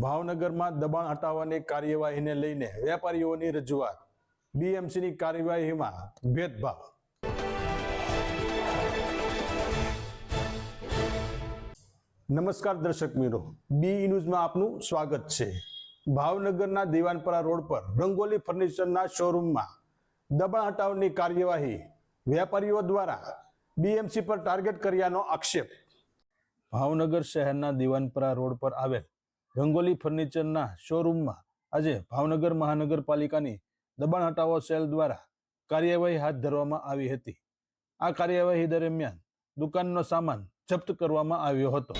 ભાવનગરમાં દબાણ હટાવવાની કાર્યવાહીને લઈને વેપારીઓની રજૂઆત. બીએમસીની કાર્યવાહીમાં ભેદભાવ. નમસ્કાર દર્શક મિત્રો, બી ન્યૂઝમાં આપનું સ્વાગત છે. ભાવનગરના દિવાનપરા રોડ પર રંગોલી ફર્નિચરના શોરૂમમાં દબાણ હટાવવાની કાર્યવાહી વેપારીઓ દ્વારા બીએમસી પર ટાર્ગેટ કર્યાનો આક્ષેપ. ભાવનગર શહેરના દિવાનપરા રોડ પર આવેલ રંગોલી ફર્નિચરના શોરૂમમાં આજે ભાવનગર મહાનગરપાલિકાની દબાણ હટાવો સેલ દ્વારા કાર્યવાહી હાથ ધરવામાં આવી હતી. આ કાર્યવાહી દરમિયાન દુકાનનો સામાન જપ્ત કરવામાં આવ્યો હતો.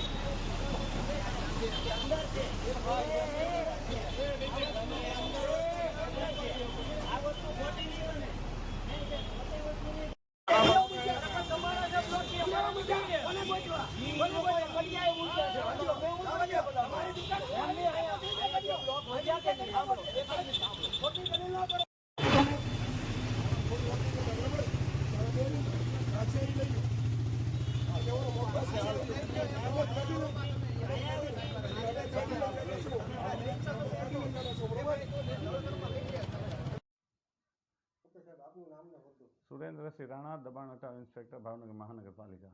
સુરેન્દ્રસિંહ રાણા દબાણ હટાવ ઇન્સ્પેક્ટર ભાવનગર મહાનગરપાલિકા.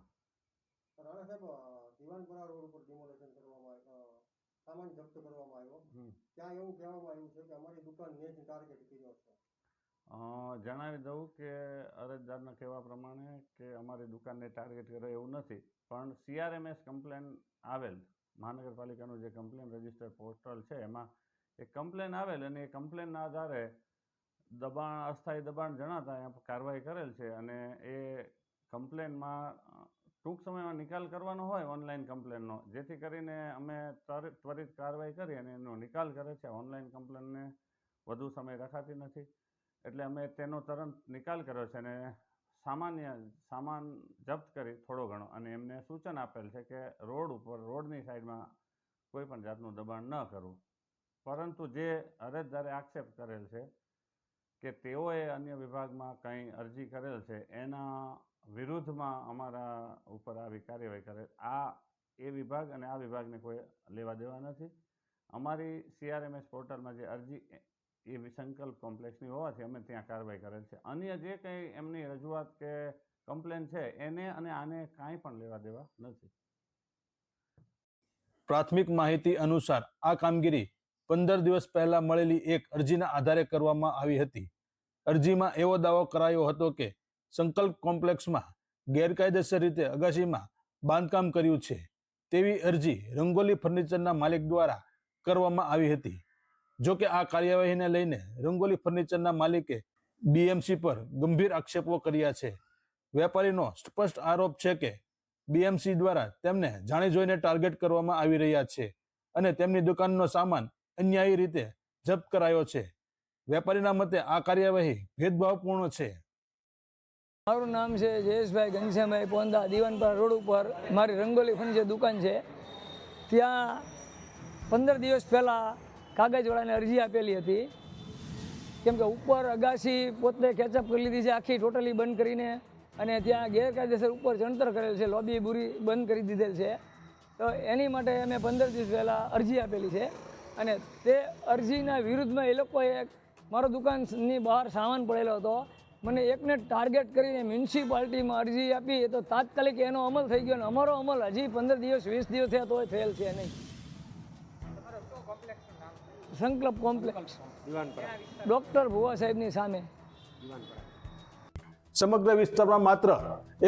રાણા સાહેબ દિવાનપુરા રોડ ઉપર ડિમોલેશન કરવામાં આવ્યો સામાન જપ્ત કરવામાં આવ્યો. ત્યાં એવું કહેવામાં આવ્યું છે કે અમારી દુકાન ને જ ટાર્ગેટ કર્યો છે. જણાવી દઉં કે અરજદારના કહેવા પ્રમાણે કે અમારી દુકાનને ટાર્ગેટ કર્યો એવું નથી પણ સીઆરએમએસ કમ્પ્લેન આવેલ. મહાનગરપાલિકાનું જે કમ્પ્લેન રજિસ્ટર પોર્ટલ છે એમાં એક કમ્પ્લેન આવેલ અને એ કમ્પ્લેનના આધારે દબાણ, અસ્થાયી દબાણ જણાતા અહીંયા કાર્યવાહી કરેલ છે અને એ કમ્પ્લેનમાં ટૂંક સમયમાં નિકાલ કરવાનો હોય ઓનલાઈન કમ્પ્લેનનો, જેથી કરીને અમે ત્વરિત કાર્યવાહી કરી અને એનો નિકાલ કરે છે. ઓનલાઈન કમ્પ્લેનને વધુ સમય રખાતી નથી. એટલે અમે તેનો તરત નિકાલ કર્યો છે અને સામાન્ય, સામાન જપ્ત કરી થોડો ઘણો અને એમને સૂચન આપેલ છે કે રોડ ઉપર, રોડની સાઈડમાં કોઈ પણ જાતનું દબાણ ન કરવું. પરંતુ જે અરજદારે આક્ષેપ કરેલ છે કે તેઓએ અન્ય વિભાગમાં કંઈ અરજી કરેલ છે, એના વિરુદ્ધમાં અમારા ઉપર આવી કાર્યવાહી કરેલ આ એ વિભાગ અને આ વિભાગને કોઈ લેવા દેવા નથી. અમારી સીઆરએમએસ પોર્ટલમાં જે અરજી, એ સંકલ્પ કોમ્પ્લેક્સની હોવાથી અમે ત્યાં કાર્યવાહી કરેલ છે. અન્ય જે કંઈ એમની રજૂઆત કે કમ્પ્લેન છે, એને અને આને કાંઈ પણ લેવા દેવા નથી. પ્રાથમિક માહિતી અનુસાર આ કામગીરી પંદર દિવસ પહેલા મળેલી એક અરજીના આધારે કરવામાં આવી હતી. અરજીમાં એવો દાવો કરાયો હતો કે સંકલ્પ કોમ્પ્લેક્સમાં ગેરકાયદેસર રીતે અગાશીમાં બાંધકામ કર્યું છે તેવી અરજી રંગોલી ફર્નિચરના માલિક દ્વારા કરવામાં આવી હતી. જો કે આ કાર્યવાહીને લઈને રંગોલી ફર્નિચરના માલિકે બીએમસી પર ગંભીર આક્ષેપો કર્યા છે. વેપારીનો સ્પષ્ટ આરોપ છે કે બીએમસી દ્વારા તેમને જાણી જોઈને ટાર્ગેટ કરવામાં આવી રહ્યા છે અને તેમની દુકાનનો સામાન અન્યાયી રીતે જપ્ત કરાયો છે. વેપારીના મતે આ કાર્યવાહી ભેદભાવપૂર્ણ છે. મારું નામ છે જયેશભાઈ ઘનશ્યામભાઈ પોંદા, દીવાનપરા રોડ ઉપર મારી રંગોલી ફર્નિચર દુકાન છે. ત્યાં પંદર દિવસ પહેલાં કાગજવાળાને અરજી આપેલી હતી. કેમ કે ઉપર અગાસી પોતે કેચઅપ કરી લીધી છે, આખી ટોટલી બંધ કરીને અને ત્યાં ગેરકાયદેસર ઉપર ચણતર કરેલ છે, લોબી બુરી બંધ કરી દીધેલ છે. તો એની માટે અમે પંદર દિવસ પહેલાં અરજી આપેલી છે. અને તે અરજીના વિરુદ્ધમાં એ લોકોએ મારો દુકાનની બહાર સામાન પડેલો હતો. મને એકને ટાર્ગેટ કરીને મ્યુનિસિપાલિટીમાં અરજી આપી. તો તાત્કાલિક એનો અમલ થઈ ગયો અને અમારો અમલ હજી પંદર દિવસ, વીસ દિવસ થયા તોય થયેલ છે નહીં. સંકલ્પ કોમ્પ્લેક્સ. ડૉક્ટર ભુવા સાહેબની સામે. સમગ્ર વિસ્તારમાં માત્ર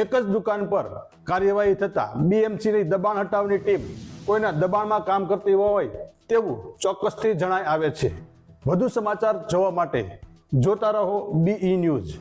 એક જ દુકાન પર કાર્યવાહી થતા બીએમસીની દબાણ હટાવની ટીમ કોઈના દબાણમાં કામ કરતી હોય તેવું ચોક્કસથી જણાય આવે છે. વધુ સમાચાર જોવા માટે જોતા રહો બીઈ ન્યૂઝ